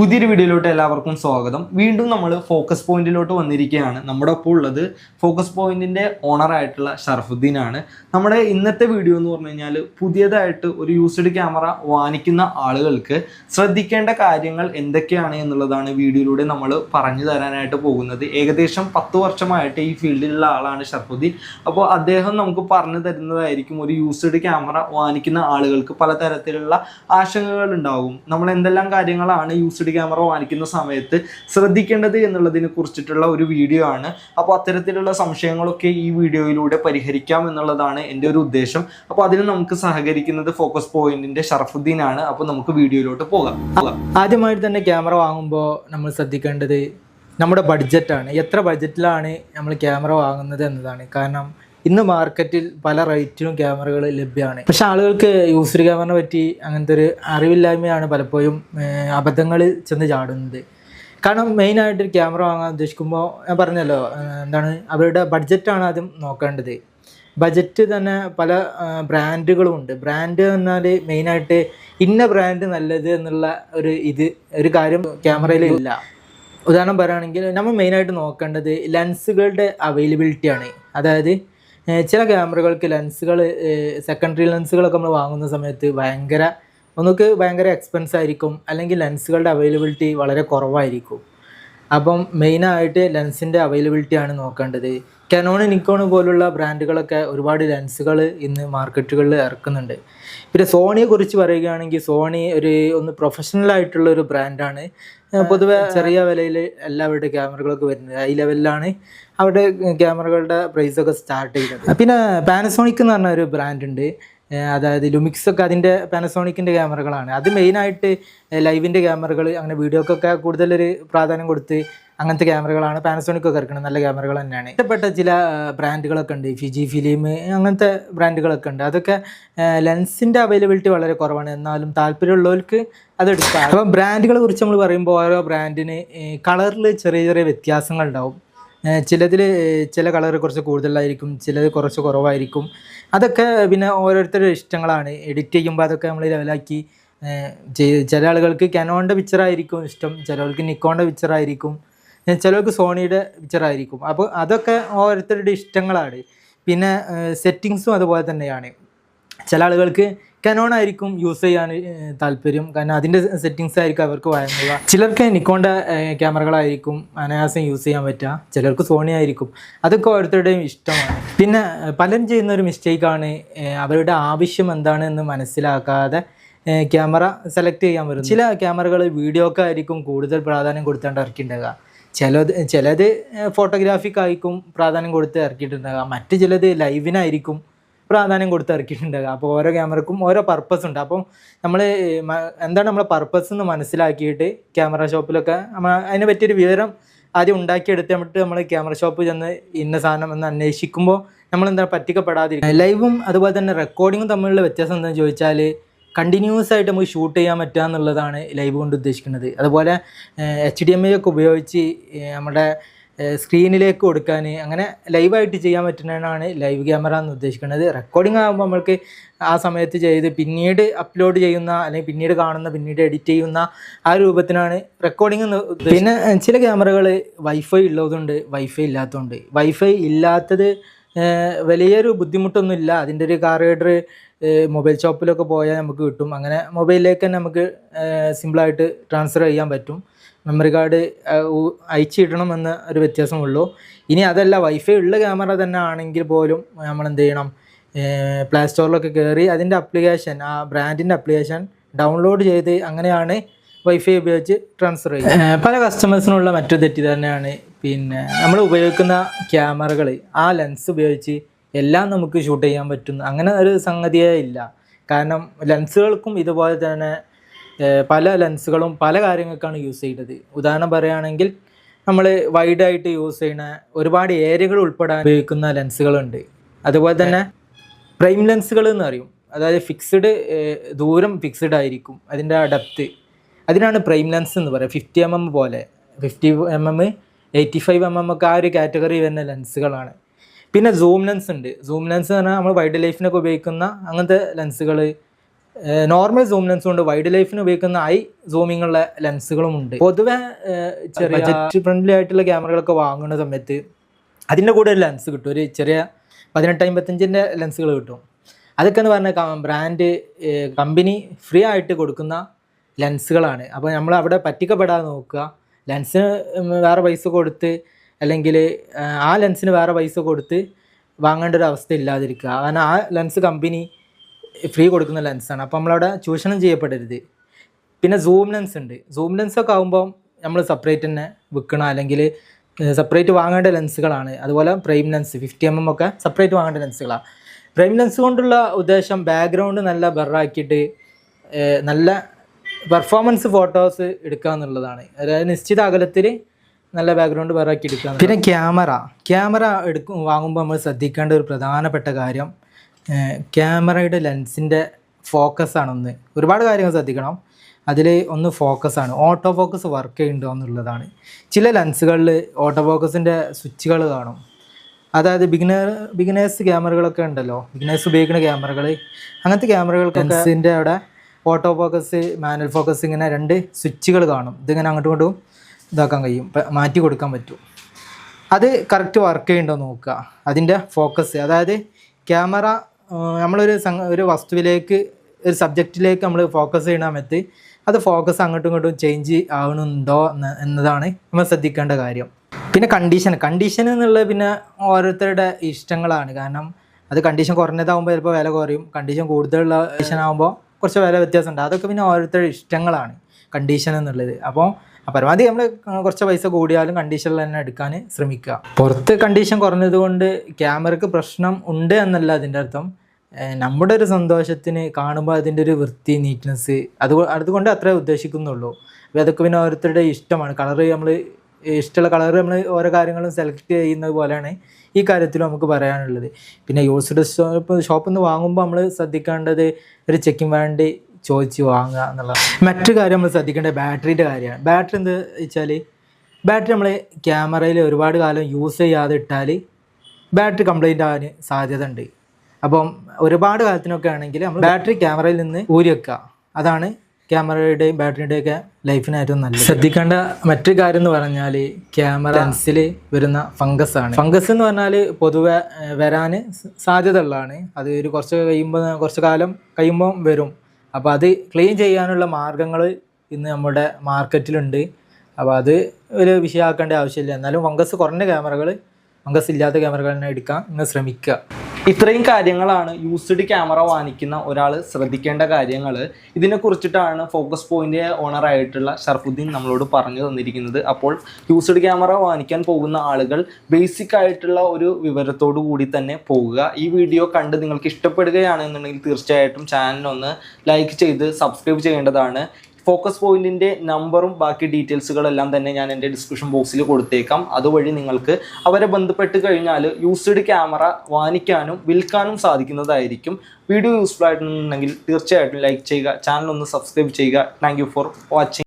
പുതിയൊരു വീഡിയോയിലോട്ട് എല്ലാവർക്കും സ്വാഗതം. വീണ്ടും നമ്മൾ ഫോക്കസ് പോയിന്റിലോട്ട് വന്നിരിക്കുകയാണ്. നമ്മുടെ ഒപ്പം ഉള്ളത് ഫോക്കസ് പോയിന്റിന്റെ ഓണർ ആയിട്ടുള്ള ഷറഫുദ്ദീൻ ആണ്. നമ്മുടെ ഇന്നത്തെ വീഡിയോ എന്ന് പറഞ്ഞു കഴിഞ്ഞാൽ പുതിയതായിട്ട് ഒരു യൂസ്ഡ് ക്യാമറ വാങ്ങിക്കുന്ന ആളുകൾക്ക് ശ്രദ്ധിക്കേണ്ട കാര്യങ്ങൾ എന്തൊക്കെയാണ് എന്നുള്ളതാണ് വീഡിയോയിലൂടെ നമ്മൾ പറഞ്ഞു തരാനായിട്ട് പോകുന്നത്. ഏകദേശം പത്ത് വർഷമായിട്ട് ഈ ഫീൽഡിലുള്ള ആളാണ് ഷറഫുദ്ദീൻ അപ്പോൾ അദ്ദേഹം നമുക്ക് പറഞ്ഞു തരുന്നതായിരിക്കും ഒരു യൂസ്ഡ് ക്യാമറ വാങ്ങിക്കുന്ന ആളുകൾക്ക് പലതരത്തിലുള്ള ആശങ്കകൾ ഉണ്ടാകും. നമ്മൾ എന്തെല്ലാം കാര്യങ്ങളാണ് യൂസ്ഡ് ക്യാമറ വാങ്ങിക്കുന്ന സമയത്ത് ശ്രദ്ധിക്കേണ്ടത് എന്നുള്ളതിനെ കുറിച്ചിട്ടുള്ള ഒരു വീഡിയോ ആണ്. അപ്പോൾ അത്തരത്തിലുള്ള സംശയങ്ങളൊക്കെ ഈ വീഡിയോയിലൂടെ പരിഹരിക്കാം എന്നുള്ളതാണ് എന്റെ ഒരു ഉദ്ദേശം. അപ്പോൾ അതിന് നമുക്ക് സഹകരിക്കുന്നത് ഫോക്കസ് പോയിന്റിന്റെ ഷറഫുദ്ദീൻ ആണ് അപ്പോൾ നമുക്ക് വീഡിയോയിലോട്ട് പോകാം. ആദ്യമായിട്ട് തന്നെ ക്യാമറ വാങ്ങുമ്പോൾ നമ്മൾ ശ്രദ്ധിക്കേണ്ടത് നമ്മുടെ ബഡ്ജറ്റാണ് എത്ര ബഡ്ജറ്റിലാണ് നമ്മൾ ക്യാമറ വാങ്ങുന്നത് എന്നതാണ്. കാരണം ഇന്ന് മാർക്കറ്റിൽ പല റേറ്റിനും ക്യാമറകൾ ലഭ്യമാണ്. പക്ഷെ ആളുകൾക്ക് യൂസർ ക്യാമറനെ പറ്റി അങ്ങനത്തെ ഒരു അറിവില്ലായ്മയാണ് പലപ്പോഴും അബദ്ധങ്ങൾ ചെന്ന് ചാടുന്നത്. കാരണം മെയിനായിട്ട് ഒരു ക്യാമറ വാങ്ങാൻ ഉദ്ദേശിക്കുമ്പോൾ ഞാൻ പറഞ്ഞല്ലോ എന്താണ് അവരുടെ ബഡ്ജറ്റാണ് ആദ്യം നോക്കേണ്ടത്. ബജറ്റ് തന്നെ പല ബ്രാൻഡുകളും ഉണ്ട്. ബ്രാൻഡ് എന്നാൽ മെയിനായിട്ട് ഇന്ന ബ്രാൻഡ് നല്ലത് എന്നുള്ള ഒരു ഇത് ഒരു കാര്യം ക്യാമറയിൽ ഇല്ല. ഉദാഹരണം പറയുകയാണെങ്കിൽ നമ്മൾ മെയിനായിട്ട് നോക്കേണ്ടത് ലെൻസുകളുടെ അവൈലബിലിറ്റിയാണ് അതായത് ചില ക്യാമറകൾക്ക് ലെൻസുകൾ സെക്കൻഡറി ലെൻസുകളൊക്കെ നമ്മൾ വാങ്ങുന്ന സമയത്ത് ഭയങ്കര ഒന്നുക്ക് ഭയങ്കര എക്സ്പെൻസ് ആയിരിക്കും. അല്ലെങ്കിൽ ലെൻസുകളുടെ അവൈലബിലിറ്റി വളരെ കുറവായിരിക്കും. അപ്പം മെയിനായിട്ട് ലെൻസിന്റെ അവൈലബിലിറ്റി ആണ് നോക്കേണ്ടത്. കനോൺ നിക്കോൺ പോലുള്ള ബ്രാൻഡുകളൊക്കെ ഒരുപാട് ലെൻസുകൾ ഇന്ന് മാർക്കറ്റുകളിൽ ഇറക്കുന്നുണ്ട്. പിന്നെ സോണിയെക്കുറിച്ച് പറയുകയാണെങ്കിൽ സോണി ഒരു ഒന്ന് പ്രൊഫഷണൽ ആയിട്ടുള്ള ഒരു ബ്രാൻഡാണ് പൊതുവെ ചെറിയ വിലയിൽ എല്ലാവരുടെ ക്യാമറകളൊക്കെ വരുന്നത്. ഹൈ ലെവലിലാണ് അവരുടെ ക്യാമറകളുടെ പ്രൈസ് ഒക്കെ സ്റ്റാർട്ട് ചെയ്യുന്നത്. പിന്നെ പാനസോണിക് എന്ന് പറഞ്ഞ ഒരു ബ്രാൻഡ് ഉണ്ട്. അതായത് ലുമിക്സ് ഒക്കെ അതിന്റെ പാനസോണിക്കിന്റെ ക്യാമറകളാണ്. അത് മെയിനായിട്ട് ലൈവിന്റെ ക്യാമറകൾ അങ്ങനെ വീഡിയോക്കൊക്കെ കൂടുതലൊരു പ്രാധാന്യം കൊടുത്ത് അങ്ങനത്തെ ക്യാമറകളാണ്. പാനസോണിക് ഒക്കെ ഇറക്കുന്നത് നല്ല ക്യാമറകൾ തന്നെയാണ്. ഇഷ്ടപ്പെട്ട ചില ബ്രാൻഡുകളൊക്കെ ഉണ്ട്. ഫിജി ഫിലിം അങ്ങനത്തെ ബ്രാൻഡുകളൊക്കെ ഉണ്ട്. അതൊക്കെ ലെൻസിന്റെ അവൈലബിലിറ്റി വളരെ കുറവാണ്. എന്നാലും താല്പര്യമുള്ളവർക്ക് അതെടുക്കാം. അപ്പം ബ്രാൻഡുകളെ കുറിച്ച് നമ്മൾ പറയുമ്പോൾ ഓരോ ബ്രാൻഡിന് കളറിൽ ചെറിയ ചെറിയ വ്യത്യാസങ്ങൾ ഉണ്ടാവും. ചിലതിൽ ചില കളർ കുറച്ച് കൂടുതലായിരിക്കും ചിലത് കുറച്ച് കുറവായിരിക്കും. അതൊക്കെ പിന്നെ ഓരോരുത്തരുടെ ഇഷ്ടങ്ങളാണ്. എഡിറ്റ് ചെയ്യുമ്പോൾ അതൊക്കെ നമ്മൾ ലെവലാക്കി ചില ആളുകൾക്ക് കനോണിന്റെ പിക്ചറായിരിക്കും ഇഷ്ടം. ചിലർക്ക് നിക്കോണിന്റെ പിക്ചറായിരിക്കും ചിലർക്ക് സോണിയുടെ പിക്ചറായിരിക്കും അപ്പോൾ അതൊക്കെ ഓരോരുത്തരുടെ ഇഷ്ടങ്ങളാണ്. പിന്നെ സെറ്റിങ്സും അതുപോലെ തന്നെയാണ്. ചില ആളുകൾക്ക് കനോൺ ആയിരിക്കും യൂസ് ചെയ്യാൻ താല്പര്യം. കാരണം അതിന്റെ സെറ്റിങ്സ് ആയിരിക്കും അവർക്ക് വഴങ്ങുക ചിലർക്ക് നിക്കോണിന്റെ ക്യാമറകളായിരിക്കും അനായാസം യൂസ് ചെയ്യാൻ പറ്റുക. ചിലർക്ക് സോണി ആയിരിക്കും. അതൊക്കെ ഓരോരുത്തരുടെയും ഇഷ്ടമാണ്. പിന്നെ പലരും ചെയ്യുന്ന ഒരു മിസ്റ്റേക്കാണ് അവരുടെ ആവശ്യം എന്താണെന്ന് മനസ്സിലാക്കാതെ ക്യാമറ സെലക്ട് ചെയ്യാൻ വരും ചില ക്യാമറകൾ വീഡിയോക്കായിരിക്കും കൂടുതൽ പ്രാധാന്യം കൊടുത്താണ്ട് ഇറക്കിയിട്ടുണ്ടാകുക ചിലത് ചിലത് ഫോട്ടോഗ്രാഫിക്ക് ആയിരിക്കും പ്രാധാന്യം കൊടുത്ത് ഇറക്കിയിട്ടുണ്ടാകുക മറ്റ് ചിലത് ലൈവിനായിരിക്കും പ്രാധാന്യം കൊടുത്ത് ഇറക്കിയിട്ടുണ്ടാകുക അപ്പോൾ ഓരോ ക്യാമറക്കും ഓരോ പർപ്പസ് ഉണ്ട്. അപ്പം നമ്മൾ എന്താണ് നമ്മളെ പർപ്പസ് എന്ന് മനസ്സിലാക്കിയിട്ട് ക്യാമറ ഷോപ്പിലൊക്കെ നമ്മൾ അതിനെ പറ്റിയൊരു വിവരം ആദ്യം ഉണ്ടാക്കിയെടുത്തിട്ട് നമ്മൾ ക്യാമറ ഷോപ്പ് ചെന്ന് ഇന്ന സാധനം എന്ന് അന്വേഷിക്കുമ്പോൾ നമ്മൾ എന്താ പറ്റിക്കപ്പെടാതിരിക്കും. ലൈവും അതുപോലെ തന്നെ റെക്കോർഡിങ്ങും തമ്മിലുള്ള വ്യത്യാസം എന്താണെന്ന് ചോദിച്ചാൽ കണ്ടിന്യൂസ് ആയിട്ട് നമുക്ക് ഷൂട്ട് ചെയ്യാൻ പറ്റുക എന്നുള്ളതാണ് ലൈവ് കൊണ്ട് ഉദ്ദേശിക്കുന്നത്. അതുപോലെ എച്ച് ഡി എം ഐ ഒക്കെ ഉപയോഗിച്ച് നമ്മുടെ സ്ക്രീനിലേക്ക് കൊടുക്കാൻ അങ്ങനെ ലൈവായിട്ട് ചെയ്യാൻ പറ്റുന്നതാണ് ലൈവ് ക്യാമറ എന്ന് ഉദ്ദേശിക്കുന്നത്. റെക്കോർഡിംഗ് ആകുമ്പോൾ നമ്മൾക്ക് ആ സമയത്ത് ചെയ്ത് പിന്നീട് അപ്ലോഡ് ചെയ്യുന്ന അല്ലെങ്കിൽ പിന്നീട് കാണുന്ന പിന്നീട് എഡിറ്റ് ചെയ്യുന്ന ആ രൂപത്തിനാണ് റെക്കോർഡിംഗ് എന്ന് പിന്നെ ചില ക്യാമറകൾ വൈഫൈ ഉള്ളതുകൊണ്ട് വൈഫൈ ഇല്ലാത്തതുണ്ട്. വൈഫൈ ഇല്ലാത്തത് വലിയൊരു ബുദ്ധിമുട്ടൊന്നുമില്ല. അതിന്റെ ഒരു കാർ റൈഡർ മൊബൈൽ ഷോപ്പിലൊക്കെ പോയാൽ നമുക്ക് കിട്ടും. അങ്ങനെ മൊബൈലിലേക്ക് തന്നെ നമുക്ക് സിമ്പിളായിട്ട് ട്രാൻസ്ഫർ ചെയ്യാൻ പറ്റും. മെമ്മറി കാർഡ് അയച്ചിടണം എന്ന ഒരു വ്യത്യാസമുള്ളൂ. ഇനി അതല്ല വൈഫൈ ഉള്ള ക്യാമറ തന്നെ ആണെങ്കിൽ പോലും നമ്മൾ എന്ത് ചെയ്യണം പ്ലേ സ്റ്റോറിലൊക്കെ കയറി അതിന്റെ അപ്ലിക്കേഷൻ ആ ബ്രാൻഡിന്റെ അപ്ലിക്കേഷൻ ഡൗൺലോഡ് ചെയ്ത് അങ്ങനെയാണ് വൈഫൈ ഉപയോഗിച്ച് ട്രാൻസ്ഫർ ചെയ്യും. പല കസ്റ്റമേഴ്സിനുള്ള മറ്റൊരു തെറ്റി തന്നെയാണ്. പിന്നെ നമ്മൾ ഉപയോഗിക്കുന്ന ക്യാമറകൾ ആ ലെൻസ് ഉപയോഗിച്ച് എല്ലാം നമുക്ക് ഷൂട്ട് ചെയ്യാൻ പറ്റുന്നു അങ്ങനെ ഒരു സംഗതിയേ ഇല്ല. കാരണം ലെൻസുകൾക്കും ഇതുപോലെ തന്നെ പല ലെൻസുകളും പല കാര്യങ്ങൾക്കാണ് യൂസ് ചെയ്തത്. ഉദാഹരണം പറയുകയാണെങ്കിൽ നമ്മൾ വൈഡായിട്ട് യൂസ് ചെയ്യുന്ന ഒരുപാട് ഏരിയകൾ ഉൾപ്പെടാൻ ഉപയോഗിക്കുന്ന ലെൻസുകളുണ്ട് അതുപോലെ തന്നെ പ്രൈം ലെൻസുകൾ എന്ന് പറയും. അതായത് ഫിക്സ്ഡ് ദൂരം ഫിക്സ്ഡ് ആയിരിക്കും. അതിന്റെ ഡെപ്ത് അതിനാണ് പ്രൈം ലെൻസ് എന്ന് പറയുക. ഫിഫ്റ്റി എം എം പോലെ. Fifty M M eighty five M M ഒക്കെ ആ ഒരു കാറ്റഗറി വരുന്ന ലെൻസുകളാണ്. പിന്നെ സൂം ലെൻസ് ഉണ്ട്. സൂം ലെൻസ് എന്ന് പറഞ്ഞാൽ നമ്മൾ വൈൽഡ് ലൈഫിനൊക്കെ ഉപയോഗിക്കുന്ന അങ്ങനത്തെ ലെൻസുകൾ നോർമൽ സൂം ലെൻസും ഉണ്ട് വൈഡ് ലൈഫിന് ഉപയോഗിക്കുന്ന ഐ സൂമിംഗ് ഉള്ള ലെൻസുകളും ഉണ്ട്. പൊതുവെ ചെറിയ ബജറ്റ് ഫ്രണ്ട്ലി ആയിട്ടുള്ള ക്യാമറകളൊക്കെ വാങ്ങുന്ന സമയത്ത് അതിന്റെ കൂടെ ഒരു ലെൻസ് കിട്ടും. ഒരു ചെറിയ പതിനെട്ട് അമ്പത്തഞ്ചിന്റെ ലെൻസുകൾ കിട്ടും. അതൊക്കെ എന്ന് പറഞ്ഞാൽ ബ്രാൻഡ് കമ്പനി ഫ്രീ ആയിട്ട് കൊടുക്കുന്ന ലെൻസുകളാണ്. അപ്പോൾ നമ്മൾ അവിടെ പറ്റിക്കപ്പെടാതെ നോക്കുക. ലെൻസിന് വേറെ പൈസ കൊടുത്ത് അല്ലെങ്കിൽ ആ ലെൻസിന് വേറെ പൈസ കൊടുത്ത് വാങ്ങേണ്ട ഒരു അവസ്ഥ ഇല്ലാതിരിക്കുക. കാരണം ആ ലെൻസ് കമ്പനി ഫ്രീ കൊടുക്കുന്ന ലെൻസാണ്. അപ്പോൾ നമ്മളവിടെ ചൂഷണം ചെയ്യപ്പെടരുത്. പിന്നെ സൂം ലെൻസ് ഉണ്ട്. സൂം ലെൻസ് ഒക്കെ ആകുമ്പോൾ നമ്മൾ സെപ്പറേറ്റ് തന്നെ വിൽക്കണം. അല്ലെങ്കിൽ സെപ്പറേറ്റ് വാങ്ങേണ്ട ലെൻസുകളാണ്. അതുപോലെ prime lens fifty M M ഒക്കെ സെപ്പറേറ്റ് വാങ്ങേണ്ട ലെൻസുകളാണ്. പ്രൈം ലെൻസ് കൊണ്ടുള്ള ഉദ്ദേശം ബാക്ക്ഗ്രൗണ്ട് നല്ല ബെറാക്കിയിട്ട് നല്ല പെർഫോമൻസ് ഫോട്ടോസ് എടുക്കുക എന്നുള്ളതാണ് അതായത് നിശ്ചിത അകലത്തിൽ നല്ല ബാക്ക്ഗ്രൗണ്ട് വേറാക്കി എടുക്കുക പിന്നെ ക്യാമറ ക്യാമറ എടുക്കും വാങ്ങുമ്പോൾ നമ്മൾ ശ്രദ്ധിക്കേണ്ട ഒരു പ്രധാനപ്പെട്ട കാര്യം ക്യാമറയുടെ ലെൻസിന്റെ ഫോക്കസ് ആണ് ഒന്ന് ഒരുപാട് കാര്യങ്ങൾ ശ്രദ്ധിക്കണം. അതിൽ ഒന്ന് ഫോക്കസാണ് ഓട്ടോ ഫോക്കസ് വർക്ക് ചെയ്യുന്നുണ്ടോ എന്നുള്ളതാണ്. ചില ലെൻസുകളിൽ ഓട്ടോ ഫോക്കസിന്റെ സ്വിച്ചുകൾ കാണും. അതായത് ബിഗിനർ ബിഗിനേഴ്സ് ക്യാമറകളൊക്കെ ഉണ്ടല്ലോ. ബിഗിനേഴ്സ് ഉപയോഗിക്കുന്ന ക്യാമറകൾ അങ്ങനത്തെ ക്യാമറകൾക്ക് ലെൻസിന്റെ അവിടെ ഓട്ടോ ഫോക്കസ് മാനുവൽ ഫോക്കസ് ഇങ്ങനെ രണ്ട് സ്വിച്ചുകൾ കാണും. ഇതിങ്ങനെ അങ്ങോട്ടും ഇങ്ങോട്ടും ഇതാക്കാൻ കഴിയും. മാറ്റി കൊടുക്കാൻ പറ്റും. അത് കറക്റ്റ് വർക്ക് ചെയ്യുന്നുണ്ടോ നോക്കുക. അതിന്റെ ഫോക്കസ് അതായത് ക്യാമറ നമ്മളൊരു ഒരു വസ്തുവിലേക്ക് ഒരു സബ്ജക്റ്റിലേക്ക് നമ്മൾ ഫോക്കസ് ചെയ്യുന്ന സമയത്ത് അത് ഫോക്കസ് അങ്ങോട്ടും ഇങ്ങോട്ടും ചേഞ്ച് ആവണുണ്ടോ എന്ന് എന്നതാണ് നമ്മൾ ശ്രദ്ധിക്കേണ്ട കാര്യം. പിന്നെ കണ്ടീഷൻ കണ്ടീഷൻ എന്നുള്ളത് പിന്നെ ഓരോരുത്തരുടെ ഇഷ്ടങ്ങളാണ്. കാരണം അത് കണ്ടീഷൻ കുറഞ്ഞതാകുമ്പോൾ ചിലപ്പോൾ വില കുറയും. കണ്ടീഷൻ കൂടുതലുള്ള കണ്ടീഷൻ ആകുമ്പോൾ കുറച്ച് വില വ്യത്യാസമുണ്ട്. അതൊക്കെ പിന്നെ ഓരോരുത്തരുടെ ഇഷ്ടങ്ങളാണ് കണ്ടീഷൻ എന്നുള്ളത്. അപ്പോൾ പരമാവധി നമ്മൾ കുറച്ച് പൈസ കൂടിയാലും കണ്ടീഷനിൽ തന്നെ എടുക്കാൻ ശ്രമിക്കുക. പുറത്ത് കണ്ടീഷൻ കുറഞ്ഞത് കൊണ്ട് ക്യാമറക്ക് പ്രശ്നം ഉണ്ട് എന്നല്ല അതിന്റെ അർത്ഥം. നമ്മുടെ ഒരു സന്തോഷത്തിന് കാണുമ്പോൾ അതിന്റെ ഒരു വൃത്തി നീറ്റ്നെസ് അത് അതുകൊണ്ട് അത്രേ ഉദ്ദേശിക്കുന്നുള്ളൂ. അപ്പോൾ അതൊക്കെ പിന്നെ ഓരോരുത്തരുടെ ഇഷ്ടമാണ്. കളറ് നമ്മൾ ഇഷ്ടമുള്ള കളർ നമ്മൾ ഓരോ കാര്യങ്ങളും സെലക്ട് ചെയ്യുന്നത് പോലെയാണ് ഈ കാര്യത്തിലും നമുക്ക് പറയാനുള്ളത്. പിന്നെ യൂസ്ഡ് ഷോപ്പ് ഷോപ്പിൽ നിന്ന് വാങ്ങുമ്പോൾ നമ്മൾ ശ്രദ്ധിക്കേണ്ടത് ഒരു ചെക്കിംഗ് വേണ്ടി ചോദിച്ച് വാങ്ങുക എന്നുള്ളത് മറ്റു കാര്യം നമ്മൾ ശ്രദ്ധിക്കേണ്ടത് ബാറ്ററിന്റെ കാര്യമാണ്. ബാറ്ററി എന്ത് വെച്ചാൽ ബാറ്ററി നമ്മൾ ക്യാമറയിൽ ഒരുപാട് കാലം യൂസ് ചെയ്യാതെ ഇട്ടാൽ ബാറ്ററി കംപ്ലൈന്റ് ആവാൻ സാധ്യത ഉണ്ട്. അപ്പം ഒരുപാട് കാലത്തിനൊക്കെ ആണെങ്കിൽ നമ്മൾ ബാറ്ററി ക്യാമറയിൽ നിന്ന് ഊരി വെക്കുക. അതാണ് ക്യാമറയുടെയും ബാറ്ററിയുടെയും ഒക്കെ ലൈഫിന് ഏറ്റവും നല്ലത്. ശ്രദ്ധിക്കേണ്ട മറ്റൊരു കാര്യം എന്ന് പറഞ്ഞാൽ ക്യാമറ ലെൻസിൽ വരുന്ന ഫംഗസ് ആണ്. ഫംഗസ് എന്ന് പറഞ്ഞാൽ പൊതുവെ വരാൻ സാധ്യത ഉള്ളതാണ് അത് ഒരു കുറച്ച് കഴിയുമ്പോൾ കുറച്ച് കാലം കഴിയുമ്പോൾ വരും. അപ്പോൾ അത് ക്ലീൻ ചെയ്യാനുള്ള മാർഗങ്ങൾ ഇന്ന് നമ്മുടെ മാർക്കറ്റിലുണ്ട്. അപ്പോൾ അത് ഒരു വിഷയമാക്കേണ്ട ആവശ്യമില്ല. എന്നാലും ഫംഗസ് കുറഞ്ഞ ക്യാമറകൾ ഫംഗസ് ഇല്ലാത്ത ക്യാമറകൾ തന്നെ എടുക്കാൻ നിങ്ങൾ ശ്രമിക്കുക. ഇത്രയും കാര്യങ്ങളാണ് യൂസ്ഡ് ക്യാമറ വാങ്ങിക്കുന്ന ഒരാൾ ശ്രദ്ധിക്കേണ്ട കാര്യങ്ങൾ ഇതിനെ കുറിച്ചിട്ടാണ് ഫോക്കസ് പോയിന്റ് ഓണർ ആയിട്ടുള്ള ഷർഫുദ്ദീൻ നമ്മളോട് പറഞ്ഞു തന്നിരിക്കുന്നത്. അപ്പോൾ യൂസ്ഡ് ക്യാമറ വാങ്ങിക്കാൻ പോകുന്ന ആളുകൾ ബേസിക് ആയിട്ടുള്ള ഒരു വിവരത്തോടു കൂടി തന്നെ പോകുക. ഈ വീഡിയോ കണ്ട് നിങ്ങൾക്ക് ഇഷ്ടപ്പെടുകയാണെന്നുണ്ടെങ്കിൽ തീർച്ചയായിട്ടും ചാനലൊന്ന് ലൈക്ക് ചെയ്ത് സബ്സ്ക്രൈബ് ചെയ്യേണ്ടതാണ്. ഫോക്കസ് പോയിന്റിന്റെ നമ്പറും ബാക്കി ഡീറ്റെയിൽസുകളെല്ലാം തന്നെ ഞാൻ എന്റെ ഡിസ്ക്രിപ്ഷൻ ബോക്സിൽ കൊടുത്തേക്കാം. അതുവഴി നിങ്ങൾക്ക് അവരെ ബന്ധപ്പെട്ട് കഴിഞ്ഞാൽ യൂസ്ഡ് ക്യാമറ വാങ്ങിക്കാനും വിൽക്കാനും സാധിക്കുന്നതായിരിക്കും. വീഡിയോ യൂസ്ഫുൾ ആയിട്ടുണ്ടെങ്കിൽ തീർച്ചയായിട്ടും ലൈക്ക് ചെയ്യുക ചാനൽ ഒന്ന് സബ്സ്ക്രൈബ് ചെയ്യുക. Thank for watching